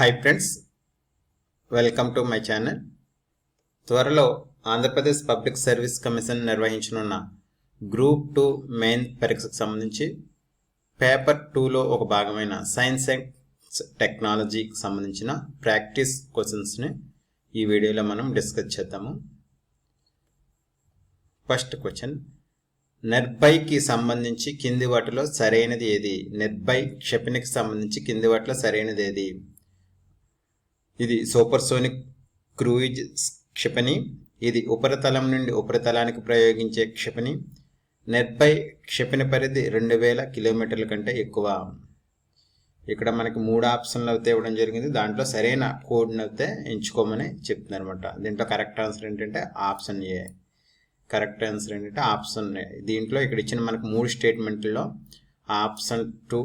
Hi friends welcome to my channel త్వరలో Andhra Pradesh public service commission నిర్వహించనున్న group two main పరీక్షకు సంబంధించి పేపర్ టూలో ఒక భాగమైన సైన్స్ అండ్ టెక్నాలజీకి సంబంధించిన ప్రాక్టీస్ క్వశ్చన్స్ని ఈ వీడియోలో మనం డిస్కస్ చేద్దాము. ఫస్ట్ క్వశ్చన్ నిర్భయ్కి సంబంధించి కింది వాటిలో సరైనది ఏది? నిర్భయ్ క్షిపణికి సంబంధించి కింది వాటిలో సరైనది ఏది? ఇది సూపర్సోనిక్ క్రూయిజ్ క్షిపణి ఇది ఉపరితలం నుండి ఉపరితలానికి ప్రయోగించే క్షిపణి నెట్పై క్షిపణి పరిధి రెండు వేల కిలోమీటర్ల కంటే ఎక్కువ. ఇక్కడ మనకి మూడు ఆప్షన్లు అయితే ఇవ్వడం జరిగింది. దాంట్లో సరైన కోడ్ని అయితే ఎంచుకోమని చెప్తున్నారు అనమాట దీంట్లో కరెక్ట్ ఆన్సర్ ఏంటంటే ఆప్షన్ ఏ. కరెక్ట్ ఆన్సర్ ఏంటంటే ఆప్షన్ ఏ. దీంట్లో ఇక్కడ ఇచ్చిన మనకు మూడు స్టేట్మెంట్లో ఆప్షన్ టూ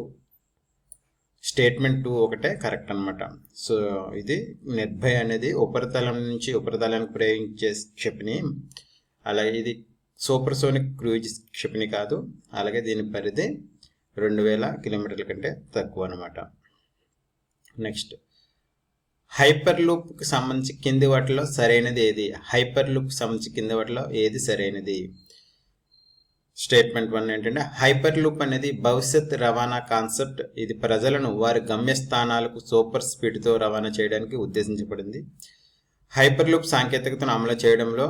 స్టేట్మెంట్ టూ ఒకటే కరెక్ట్ అనమాట సో ఇది నిర్భయ అనేది ఉపరితలం నుంచి ఉపరితలానికి ప్రయోగించే క్షిపణి అలాగే ఇది సూపర్సోనిక్ క్రూజ్ క్షిపణి కాదు అలాగే దీని పరిధి రెండు వేల కిలోమీటర్ల కంటే తక్కువ అనమాట నెక్స్ట్ హైపర్ లూప్కి సంబంధించి కింది వాటిలో సరైనది ఏది? హైపర్ లూప్ సంబంధించి కింది వాటిలో ఏది సరైనది? స్టేట్మెంట్ వన్ ఏంటంటే హైపర్ లూప్ అనేది భవిష్యత్ రవాణా కాన్సెప్ట్. ఇది ప్రజలను వారి గమ్యస్థానాలకు సూపర్ స్పీడ్తో రవాణా చేయడానికి ఉద్దేశించబడింది. హైపర్ లూప్ సాంకేతికతను అమలు చేయడంలో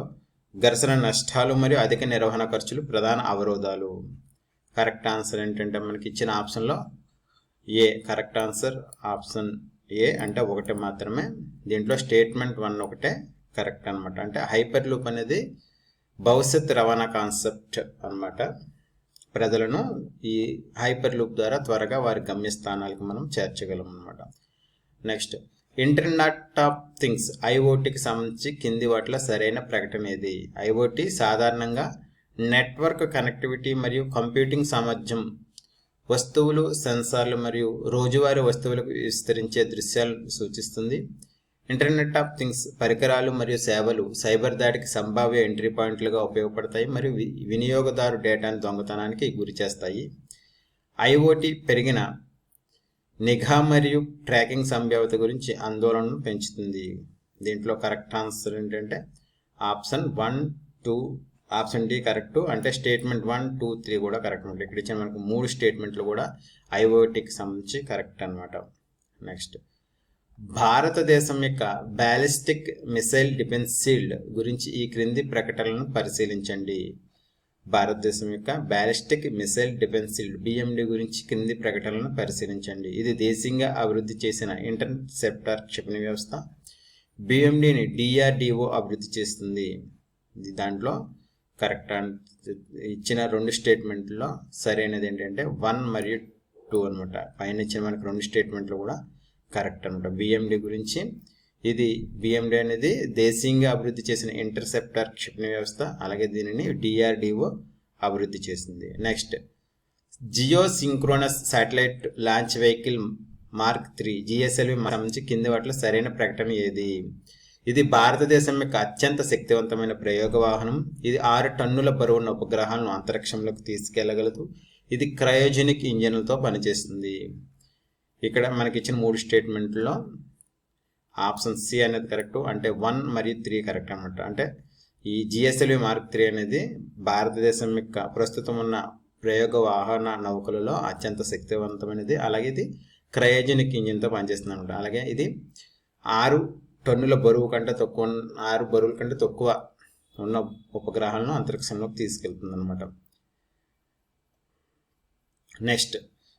ఘర్షణ నష్టాలు మరియు అధిక నిర్వహణ ఖర్చులు ప్రధాన అవరోధాలు. కరెక్ట్ ఆన్సర్ ఏంటంటే మనకి ఇచ్చిన ఆప్షన్లో A. Correct answer option A అంటే ఒకటి మాత్రమే. దీంట్లో స్టేట్మెంట్ వన్ ఒకటే కరెక్ట్ అనమాట అంటే హైపర్ లూప్ అనేది భవిష్యత్ రవాణా కాన్సెప్ట్ అన్నమాట. ప్రజలను ఈ హైపర్ లూప్ ద్వారా త్వరగా వారి గమ్యస్థానాలకు మనం చేర్చగలం అనమాట నెక్స్ట్ ఇంటర్నెట్ ఆఫ్ థింగ్స్ ఐఓటీకి సంబంధించి కింది వాటిలో సరైన ప్రకటన ఏది? ఐఓటీ సాధారణంగా నెట్వర్క్ కనెక్టివిటీ మరియు కంప్యూటింగ్ సామర్థ్యం వస్తువులు సెన్సార్లు మరియు రోజువారీ వస్తువులకు విస్తరించే దృశ్యాలను సూచిస్తుంది. ఇంటర్నెట్ ఆఫ్ థింగ్స్ పరికరాలు మరియు సేవలు సైబర్ దాడికి సంభావ్య ఎంట్రీ పాయింట్లుగా ఉపయోగపడతాయి మరియు వి- వినియోగదారు డేటాను దొంగతనానికి గురి చేస్తాయి. ఐఓటీ పెరిగిన నిఘా మరియు ట్రాకింగ్ సంభావ్యత గురించి ఆందోళనను పెంచుతుంది. దీంట్లో కరెక్ట్ ఆన్సర్ ఏంటంటే option one two option D correct అంటే స్టేట్మెంట్ వన్ టూ త్రీ కూడా కరెక్ట్ ఉంటుంది. ఇక్కడ ఇచ్చిన మనకు మూడు స్టేట్మెంట్లు కూడా ఐఓటీకి సంబంధించి కరెక్ట్ అనమాట నెక్స్ట్ భారతదేశం యొక్క బ్యాలిస్టిక్ మిసైల్ డిఫెన్స్ షీల్డ్ గురించి ఈ క్రింది ప్రకటనలను పరిశీలించండి. భారతదేశం యొక్క ballistic missile defence shield BMD గురించి క్రింది ప్రకటనలను పరిశీలించండి. ఇది దేశీయంగా అభివృద్ధి చేసిన ఇంటర్సెప్టర్ క్షిపణి వ్యవస్థ. బిఎండిని డిఆర్డిఓ అభివృద్ధి చేస్తుంది. దాంట్లో కరెక్ట్ ఇచ్చిన రెండు స్టేట్మెంట్లో సరైనది ఏంటంటే వన్ మరియు టూ అనమాట పైన ఇచ్చిన మనకు రెండు స్టేట్మెంట్లు కూడా కరెక్ట్ అనమాట బిఎండి గురించి ఇది బిఎండి అనేది దేశీయంగా అభివృద్ధి చేసిన ఇంటర్సెప్టర్ క్షిపణి వ్యవస్థ అలాగే దీనిని డిఆర్డిఓ అభివృద్ధి చేసింది. Next geosynchronous satellite launch vehicle mark three GSLV సంబంధించి కింది వాటిలో సరైన ప్రకటన ఏది? ఇది భారతదేశం యొక్క అత్యంత శక్తివంతమైన ప్రయోగ వాహనం ఇది ఆరు టన్నుల బరువున్న ఉపగ్రహాలను అంతరిక్షంలోకి తీసుకెళ్ళగలదు. ఇది క్రయోజెనిక్ ఇంజన్లతో పనిచేస్తుంది. ఇక్కడ మనకి ఇచ్చిన మూడు స్టేట్మెంట్లో ఆప్షన్ సి అనేది కరెక్ట్ అంటే వన్ మరియు త్రీ కరెక్ట్ అనమాట అంటే ఈ జిఎస్ఎల్వి మార్క్ త్రీ అనేది భారతదేశం యొక్క ప్రస్తుతం ఉన్న ప్రయోగ వాహన నౌకలలో అత్యంత శక్తివంతమైనది. అలాగే ఇది క్రయోజనిక్ ఇంజిన్తో పనిచేస్తుంది అనమాట అలాగే ఇది ఆరు టన్నుల బరువు కంటే తక్కువ ఆరు బరువుల కంటే తక్కువ ఉన్న ఉపగ్రహాలను అంతరిక్షంలోకి తీసుకెళ్తుంది అనమాట నెక్స్ట్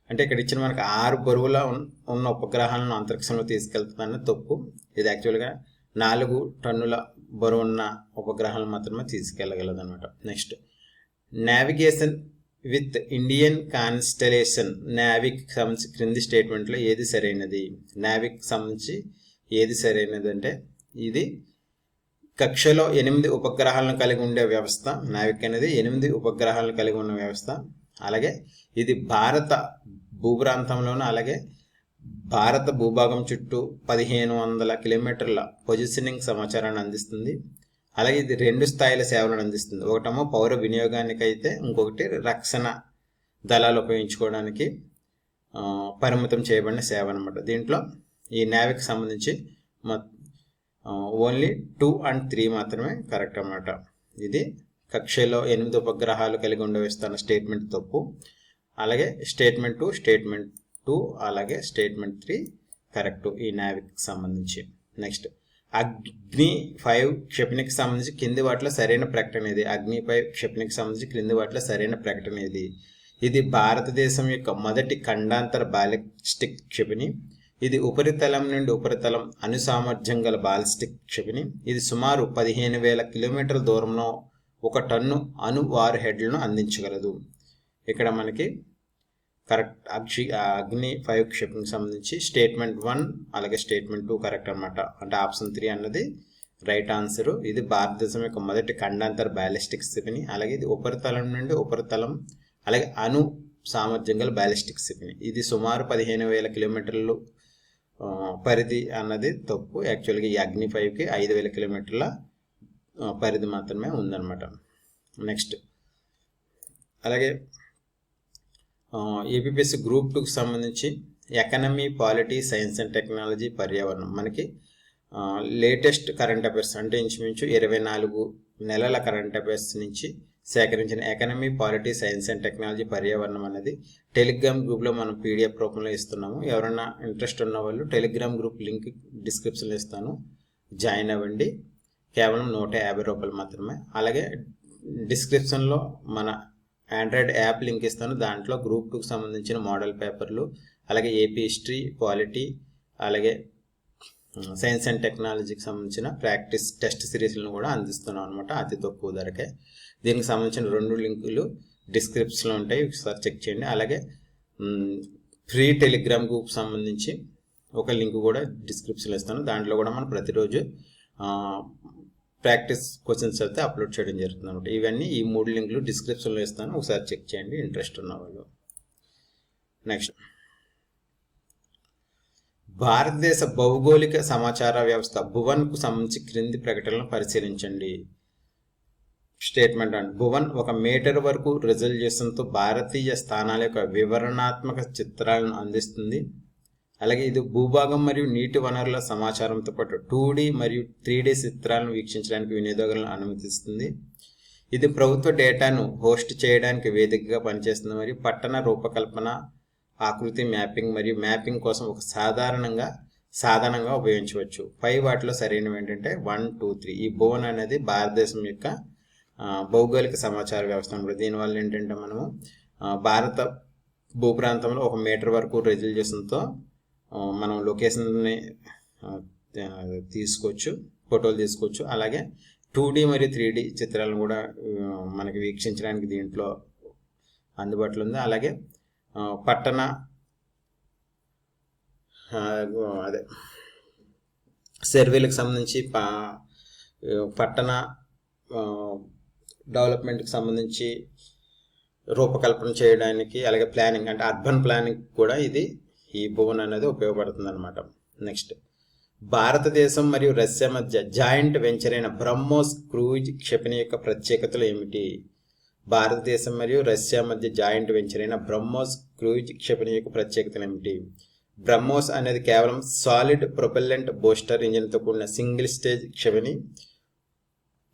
అంటే ఇక్కడ ఇచ్చిన మనకు ఆరు బరువుల ఉన్- ఉన్న ఉపగ్రహాలను అంతరిక్షంలో తీసుకెళ్తుందని తప్పు. ఇది యాక్చువల్గా నాలుగు టన్నుల బరువు ఉన్న ఉపగ్రహాలు మాత్రమే తీసుకెళ్ళగలదు అనమాట next navigation with Indian constellation NavIC సంబంధించి క్రింది స్టేట్మెంట్లో ఏది సరైనది? నావిక్ సంబంధించి ఏది సరైనది అంటే ఇది కక్షలో ఎనిమిది ఉపగ్రహాలను కలిగి ఉండే వ్యవస్థ. నావిక్ అనేది ఎనిమిది ఉపగ్రహాలను కలిగి ఉన్న వ్యవస్థ. అలాగే ఇది భారత భూప్రాంతంలోనూ అలాగే భారత భూభాగం చుట్టూ పదిహేను వందల కిలోమీటర్ల పొజిషనింగ్ సమాచారాన్ని అందిస్తుంది. అలాగే ఇది రెండు స్థాయిల సేవలను అందిస్తుంది. ఒకటేమో పౌర వినియోగానికి అయితే ఇంకొకటి రక్షణ దళాలు ఉపయోగించుకోవడానికి పరిమితం చేయబడిన సేవ అనమాట దీంట్లో ఈ నేవికి సంబంధించి ఓన్లీ టూ అండ్ త్రీ మాత్రమే కరెక్ట్ అన్నమాట. ఇది కక్షలో ఎనిమిది ఉపగ్రహాలు కలిగి ఉండవేస్తున్న స్టేట్మెంట్ తప్పు. అలాగే స్టేట్మెంట్ టూ స్టేట్మెంట్ టూ అలాగే స్టేట్మెంట్ త్రీ కరెక్ట్ ఈ నావిక్ సంబంధించి. నెక్స్ట్ అగ్ని ఫైవ్ క్షిపణికి సంబంధించి కింది వాటిలో సరైన ప్రకటన ఇది అగ్ని ఫైవ్ క్షిపణికి సంబంధించి క్రింది వాటిలో సరైన ప్రకటన ఇది ఇది భారతదేశం యొక్క మొదటి ఖండాంతర బాలిస్టిక్ క్షిపణి. ఇది ఉపరితలం నుండి ఉపరితలం అనుసామర్థ్యం గల బాలిస్టిక్ క్షిపణి. ఇది సుమారు పదిహేను వేల కిలోమీటర్ల దూరంలో ఒక టన్ను అణు వార్ హెడ్లను అందించగలదు. ఇక్కడ మనకి కరెక్ట్ అక్షి అగ్ని ఫైవ్ క్షిపణికి సంబంధించి స్టేట్మెంట్ వన్ అలాగే స్టేట్మెంట్ టూ కరెక్ట్ అనమాట అంటే ఆప్షన్ త్రీ అన్నది రైట్ ఆన్సర్ ఇది భారతదేశం యొక్క మొదటి ఖండాంతర బ్యాలిస్టిక్ క్షిపణి అలాగే ఇది ఉపరితలం నుండి ఉపరితలం అలాగే అణు సామర్థ్యం గల బ్యాలిస్టిక్ క్షిపణి ఇది సుమారు పదిహేను వేల కిలోమీటర్లు పరిధి అన్నది తప్పు. యాక్చువల్గా ఈ అగ్ని ఫైవ్కి ఐదు వేల కిలోమీటర్ల పరిధి మాత్రమే ఉందన్నమాట. నెక్స్ట్ అలాగే ఏపీఎస్సి గ్రూప్ టూకి సంబంధించి economy polity science and technology పర్యావరణం. మనకి లేటెస్ట్ కరెంట్ అఫైర్స్ అంటే ఇంచుమించు ఇరవై నాలుగు నెలల కరెంట్ అఫైర్స్ నుంచి సేకరించిన economy polity science and technology పర్యావరణం అనేది టెలిగ్రామ్ గ్రూప్లో మనం పీడిఎఫ్ రూపంలో ఇస్తున్నాము. ఎవరైనా ఇంట్రెస్ట్ ఉన్న వాళ్ళు టెలిగ్రామ్ గ్రూప్ లింక్ డిస్క్రిప్షన్లో ఇస్తాను. జాయిన్ అవ్వండి. కేవలం నూట యాభై రూపాయలు మాత్రమే. అలాగే డిస్క్రిప్షన్లో మన ఆండ్రాయిడ్ యాప్ లింక్ ఇస్తాను. దాంట్లో గ్రూప్ టూకి సంబంధించిన మోడల్ పేపర్లు అలాగే ఏపీ హిస్టరీ పాలిటీ అలాగే సైన్స్ అండ్ టెక్నాలజీకి సంబంధించిన ప్రాక్టీస్ టెస్ట్ సిరీస్లను కూడా అందిస్తున్నాం అనమాట అతి తక్కువ ధరకే. దీనికి సంబంధించిన రెండు లింకులు డిస్క్రిప్షన్లో ఉంటాయి. ఒకసారి చెక్ చేయండి. అలాగే ఫ్రీ టెలిగ్రామ్ గ్రూప్ సంబంధించి ఒక లింక్ కూడా డిస్క్రిప్షన్లో ఇస్తాను. దాంట్లో కూడా మనం ప్రతిరోజు ప్రాక్టీస్ క్వశ్చన్స్ అయితే అప్లోడ్ చేయడం జరుగుతుంది అనమాట ఇవన్నీ ఈ మూడు లింకులు డిస్క్రిప్షన్లో ఇస్తాను. ఒకసారి చెక్ చేయండి ఇంట్రెస్ట్ ఉన్న వాళ్ళు. నెక్స్ట్. భారతదేశ భౌగోళిక సమాచార వ్యవస్థ భువన్కు సంబంధించి క్రింది ప్రకటనలను పరిశీలించండి. స్టేట్మెంట్ అండ్ భువన్ ఒక మీటర్ వరకు రిజల్యూషన్తో భారతీయ స్థానాల యొక్క వివరణాత్మక చిత్రాలను అందిస్తుంది. అలాగే ఇది భూభాగం మరియు నీటి వనరుల సమాచారంతో పాటు టూ మరియు త్రీ చిత్రాలను వీక్షించడానికి వినియోగదారులను అనుమతిస్తుంది. ఇది ప్రభుత్వ డేటాను హోస్ట్ చేయడానికి వేదికగా పనిచేస్తుంది మరియు పట్టణ రూపకల్పన ఆకృతి మ్యాపింగ్ మరియు మ్యాపింగ్ కోసం ఒక సాధారణంగా సాధనంగా ఉపయోగించవచ్చు. పై వాటిలో సరైనవి ఏంటంటే వన్ టూ త్రీ. ఈ భువన్ అనేది భారతదేశం యొక్క భౌగోళిక సమాచార వ్యవస్థ అనమాట. దీనివల్ల ఏంటంటే మనము భారత భూప్రాంతంలో ఒక మీటర్ వరకు రెజల్యూషన్తో మనం లొకేషన్ని తీసుకోవచ్చు ఫోటోలు తీసుకోవచ్చు. అలాగే టూ మరియు త్రీ చిత్రాలను కూడా మనకి వీక్షించడానికి దీంట్లో అందుబాటులో ఉంది. అలాగే పట్టణ అదే సర్వేలకు సంబంధించి పా పట్టణ డెవలప్మెంట్కి సంబంధించి రూపకల్పన చేయడానికి అలాగే ప్లానింగ్ అంటే అర్బన్ ప్లానింగ్ కూడా ఇది ఈ బోన్ అనేది ఉపయోగపడుతుంది అనమాట నెక్స్ట్ భారతదేశం మరియు రష్యా మధ్య జాయింట్ వెంచర్ అయిన బ్రహ్మోస్ క్రూజ్ క్షిపణి యొక్క ప్రత్యేకతలు ఏమిటి? భారతదేశం మరియు రష్యా మధ్య జాయింట్ వెంచర్ అయిన బ్రహ్మోస్ క్రూజ్ క్షిపణి యొక్క ప్రత్యేకతలు ఏమిటి? బ్రహ్మోస్ అనేది కేవలం సాలిడ్ ప్రొపెల్లెంట్ బూస్టర్ ఇంజిన్తో కూడిన సింగిల్ స్టేజ్ క్షిపణి.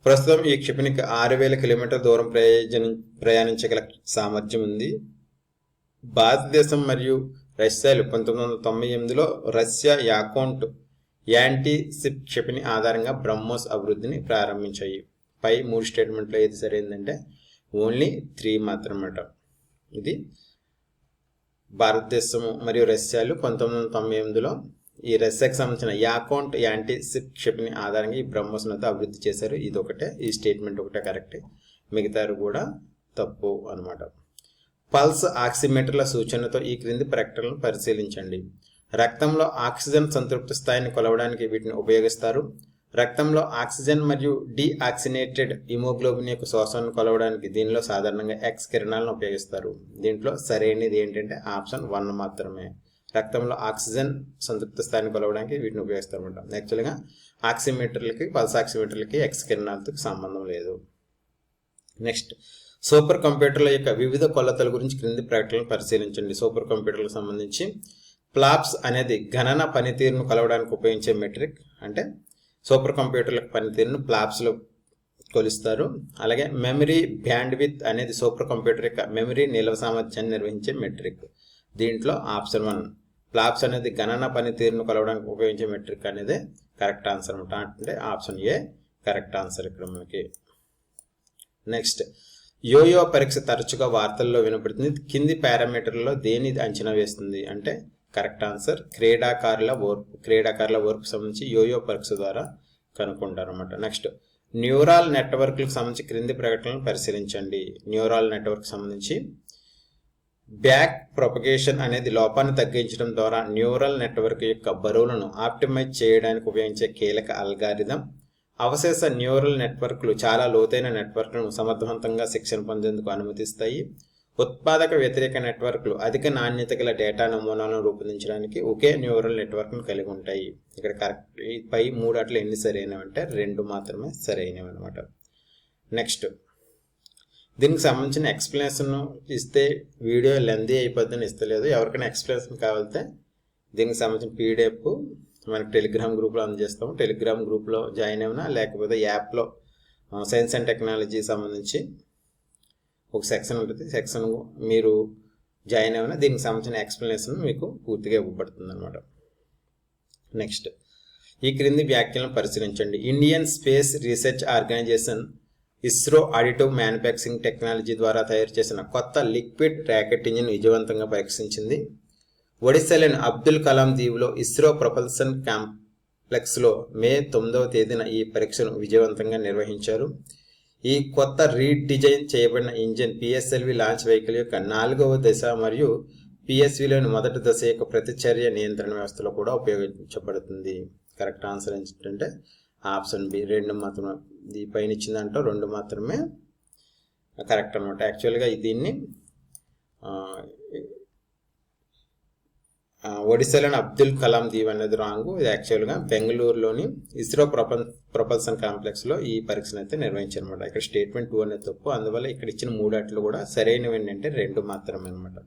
ప్రస్తుతం ఈ క్షిపణికి ఆరు వేల కిలోమీటర్ దూరం ప్రయోజన ప్రయాణించగల సామర్థ్యం ఉంది. భారతదేశం మరియు రష్యాలు పంతొమ్మిది వందల తొంభై ఎనిమిదిలో రష్యా యాకౌంట్ యాంటీ సిప్ క్షిపణి ఆధారంగా బ్రహ్మోస్ అభివృద్ధిని ప్రారంభించాయి. పై మూడు స్టేట్మెంట్లో ఏది సరైందంటే ఓన్లీ త్రీ మాత్రమాట. ఇది భారతదేశము మరియు రష్యాలు పంతొమ్మిది వందల తొంభై ఎనిమిదిలో ఈ రష్యాకి సంబంధించిన యాకౌంట్ యాంటీ సిప్ క్షిపణి ఆధారంగా ఈ బ్రహ్మోస్ను అయితే అభివృద్ధి చేశారు. ఇది ఒకటే ఈ స్టేట్మెంట్ ఒకటే కరెక్ట్. మిగతారు కూడా తప్పు అనమాట పల్స్ ఆక్సిమీటర్ల సూచనతో ఈ క్రింది ప్రకటనలను పరిశీలించండి. రక్తంలో ఆక్సిజన్ సంతృప్తి స్థాయిని కొలవడానికి వీటిని ఉపయోగిస్తారు. రక్తంలో ఆక్సిజన్ మరియు డీఆక్సినేటెడ్ హిమోగ్లోబిన్ యొక్క శోషణను కొలవడానికి దీనిలో సాధారణంగా ఎక్స్ కిరణాలను ఉపయోగిస్తారు. దీంట్లో సరైనది ఏంటంటే ఆప్షన్ వన్ మాత్రమే. రక్తంలో ఆక్సిజన్ సంతృప్త స్థాయిని కొలవడానికి వీటిని ఉపయోగిస్తారు అనమాట యాక్చువల్గా ఆక్సిమీటర్లకి పల్స్ ఆక్సిమీటర్లకి ఎక్స్ కిరణాలతో సంబంధం లేదు. నెక్స్ట్. సూపర్ కంప్యూటర్ల యొక్క వివిధ కొలతల గురించి క్రింది ప్రకటనలు పరిశీలించండి. సూపర్ కంప్యూటర్లకు సంబంధించి ప్లాప్స్ అనేది గణన పనితీరును కొలవడానికి ఉపయోగించే మెట్రిక్ అంటే సూపర్ కంప్యూటర్ల పనితీరును ప్లాప్స్లో కొలుస్తారు. అలాగే మెమరీ బ్యాండ్ విత్ అనేది సూపర్ కంప్యూటర్ యొక్క మెమరీ నిల్వ సామర్థ్యాన్ని నిర్వహించే మెట్రిక్. దీంట్లో ఆప్షన్ వన్ ప్లాప్స్ అనేది గణన పనితీరును కొలవడానికి ఉపయోగించే మెట్రిక్ అనేది కరెక్ట్ ఆన్సర్ అనమాట అంటే ఆప్షన్ ఏ కరెక్ట్ ఆన్సర్ ఇక్కడ మనకి నెక్స్ట్ యోయో పరీక్ష తరచుగా వార్తల్లో వినపడుతుంది. కింది పారామీటర్లలో దేని అంచనా వేస్తుంది? అంటే కరెక్ట్ ఆన్సర్ క్రీడాకారుల ఓర్పు క్రీడాకారుల ఓర్పు సంబంధించి యోయో పరీక్ష ద్వారా కనుక్కుంటారు అనమాట నెక్స్ట్ న్యూరాల్ నెట్వర్క్లకు సంబంధించి క్రింది ప్రకటనలు పరిశీలించండి. న్యూరాల్ నెట్వర్క్ సంబంధించి బ్యాక్ ప్రొపగేషన్ అనేది లోపాన్ని తగ్గించడం ద్వారా న్యూరల్ నెట్వర్క్ యొక్క బరువులను ఆప్టిమైజ్ చేయడానికి ఉపయోగించే కీలక అల్గారిథం అవశేష న్యూరల్ నెట్వర్క్లు చాలా లోతైన నెట్వర్క్లను సమర్థవంతంగా శిక్షణ పొందేందుకు అనుమతిస్తాయి. ఉత్పాదక వ్యతిరేక నెట్వర్క్లు అధిక నాణ్యత గల డేటా నమూనాలను రూపొందించడానికి ఒకే న్యూరల్ నెట్వర్క్ను కలిగి ఉంటాయి. ఇక్కడ కరెక్ట్ పై మూడు అట్లు ఎన్ని సరైనవి అంటే రెండు మాత్రమే సరైనవి అనమాట నెక్స్ట్ దీనికి సంబంధించిన ఎక్స్ప్లెనేషన్ ఇస్తే వీడియో లెందీ అయిపోద్దని ఇస్తలేదు. ఎవరికైనా ఎక్స్ప్లెనేషన్ కావాలితే దీనికి సంబంధించిన పీడిఎఫ్ మనకి టెలిగ్రామ్ గ్రూప్లో అందజేస్తాము. టెలిగ్రామ్ గ్రూప్లో జాయిన్ అయినా లేకపోతే యాప్లో సైన్స్ అండ్ టెక్నాలజీ సంబంధించి ఒక సెక్షన్ ఉంటుంది. సెక్షన్ మీరు జాయిన్ అయినా దీనికి సంబంధించిన ఎక్స్ప్లెనేషన్ మీకు పూర్తిగా ఇవ్వబడుతుంది అనమాట నెక్స్ట్ ఈ క్రింది వ్యాఖ్యలను పరిశీలించండి. Indian space research organisation ISRO additive manufacturing technology ద్వారా తయారు చేసిన కొత్త లిక్విడ్ ర్యాకెట్ ఇంజిన్ విజయవంతంగా పరీక్షించింది. ఒడిశాలోని అబ్దుల్ కలాం దీవులో ఇస్రో ప్రపల్సన్ కాంప్లెక్స్లో మే తొమ్మిదవ తేదీన ఈ పరీక్షను విజయవంతంగా నిర్వహించారు. ఈ కొత్త రీడిజైన్ చేయబడిన ఇంజిన్ పిఎస్ఎల్వి లాంచ్ వెహికల్ యొక్క నాలుగవ దశ మరియు పిఎస్విలోని మొదటి దశ యొక్క ప్రతిచర్య నియంత్రణ వ్యవస్థలో కూడా ఉపయోగించబడుతుంది. కరెక్ట్ ఆన్సర్ ఏంటంటే ఆప్షన్ బి రెండు మాత్రమే. ఈ పైన ఇచ్చిందంటో రెండు మాత్రమే కరెక్ట్ అనమాట యాక్చువల్గా దీన్ని ఒడిశాలోని అబ్దుల్ కలాం దీవ్ అనేది రాంగ్. ఇది యాక్చువల్గా బెంగళూరులోని ఇస్రో ప్రపల్ ప్రపల్సన్ కాంప్లెక్స్లో ఈ పరీక్షను అయితే నిర్వహించారనమాట ఇక్కడ స్టేట్మెంట్ టూ అనేది తప్పు. అందువల్ల ఇక్కడ ఇచ్చిన మూడాట్లు కూడా సరైనవి ఏంటంటే రెండు మాత్రమే అనమాట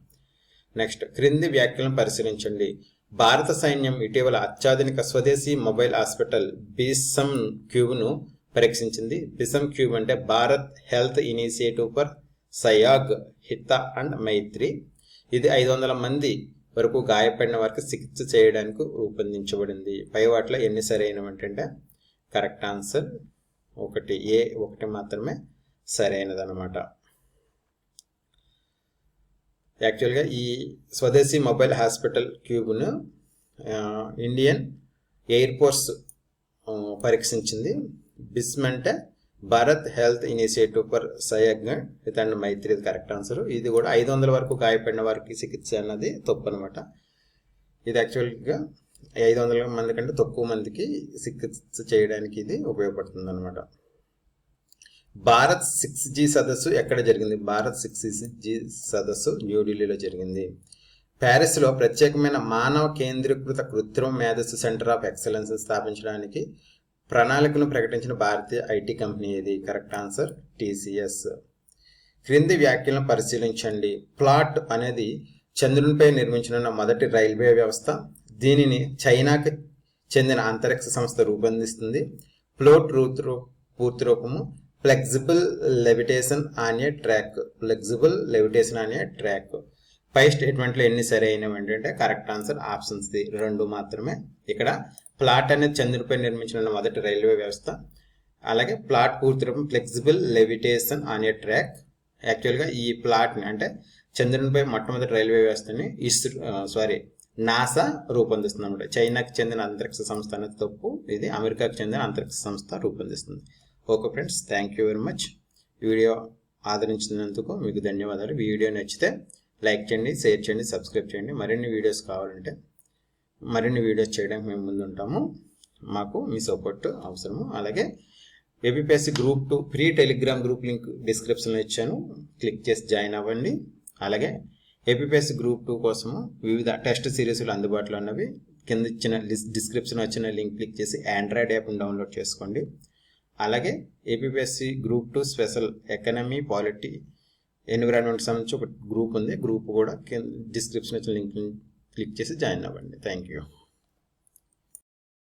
నెక్స్ట్ క్రింది వ్యాఖ్యలను పరిశీలించండి. భారత సైన్యం ఇటీవల అత్యాధునిక స్వదేశీ మొబైల్ హాస్పిటల్ బిసమ్ క్యూబ్ను పరీక్షించింది. బిసమ్ క్యూబ్ అంటే Bharat health initiative for Sahyog Hita and Maitri. ఇది ఐదు వందల మంది వరకు గాయపడిన వారికి చికిత్స చేయడానికి రూపొందించబడింది. పై వాటిలో ఎన్ని సరైనవి అంటే కరెక్ట్ ఆన్సర్ ఒకటి ఏ ఒకటి మాత్రమే సరైనది అనమాట యాక్చువల్గా ఈ స్వదేశీ మొబైల్ హాస్పిటల్ క్యూబ్ను ఇండియన్ ఎయిర్ ఫోర్స్ పరీక్షించింది. బిస్మంటే Bharat health initiative for Sahyog and Maitri correct answer. ఇది కూడా ఐదు వందల వరకు గాయపడిన వారికి చికిత్స అన్నది తప్పు అనమాట ఇది యాక్చువల్గా ఐదు వందల మంది కంటే తక్కువ మందికి చికిత్స చేయడానికి ఇది ఉపయోగపడుతుంది అనమాట భారత్ సిక్స్ జీ సదస్సు ఎక్కడ జరిగింది? భారత్ సిక్స్ జీ సదస్సు న్యూఢిల్లీలో జరిగింది. ప్యారిస్లో ప్రత్యేకమైన మానవ కేంద్రీకృత కృత్రిమ మేధస్సు సెంటర్ ఆఫ్ ఎక్సలెన్స్ స్థాపించడానికి ప్రణాళికను ప్రకటించిన భారతీయ ఐటీ కంపెనీ ఏది? Correct answer TCS. క్రింది వ్యాఖ్యలను పరిశీలించండి. ప్లాట్ అనేది చంద్రునిపై నిర్మించనున్న మొదటి రైల్వే వ్యవస్థ. దీనిని చైనాకి చెందిన అంతరిక్ష సంస్థ రూపొందిస్తుంది. ప్లోట్ రూత్ పూర్తి రూపము. Flexible levitation on a track. Flexible levitation on a track. పై స్టేట్మెంట్లో ఎన్ని సరైనవి ఏంటంటే కరెక్ట్ ఆన్సర్ ఆప్షన్స్ ది రెండు మాత్రమే. ఇక్కడ ప్లాట్ అనేది చంద్రుడిపై నిర్మించిన మొదటి రైల్వే వ్యవస్థ. అలాగే ప్లాట్ పూర్తి రూపం flexible levitation on a track. యాక్చువల్గా ఈ ప్లాట్ని అంటే చంద్రునిపై మొట్టమొదటి రైల్వే వ్యవస్థని ఇస్రో సారీ నాసా రూపొందిస్తుంది అనమాట చైనాకి చెందిన అంతరిక్ష సంస్థ అనేది తప్పు. ఇది అమెరికాకు చెందిన అంతరిక్ష సంస్థ రూపొందిస్తుంది. Okay friends thank you very much video ఆదరించినందుకు మీకు ధన్యవాదాలు. వీడియో నచ్చితే లైక్ చేయండి షేర్ చేయండి సబ్స్క్రైబ్ చేయండి. మరిన్ని వీడియోస్ కావాలంటే మరిన్ని వీడియోస్ చేయడానికి మేము ముందు ఉంటాము మాకు మీ సపోర్ట్ అవసరము. అలాగే APSC group two free Telegram group link డిస్క్రిప్షన్లో ఇచ్చాను. క్లిక్ చేసి జాయిన్ అవ్వండి. అలాగే ఏపీఎస్సి గ్రూప్ టూ కోసము వివిధ టెస్ట్ సిరీస్లు అందుబాటులో ఉన్నవి. కింద ఇచ్చిన డిస్క్రిప్షన్ వచ్చిన లింక్ క్లిక్ చేసి ఆండ్రాయిడ్ యాప్ని డౌన్లోడ్ చేసుకోండి. అలాగే APPSC group two special economy polity environment సంబంధించి ఒక గ్రూప్ ఉంది. గ్రూప్ కూడా కింద డిస్క్రిప్షన్ వచ్చిన లింక్ క్లిక్ చేసి జాయిన్ అవ్వండి. Thank you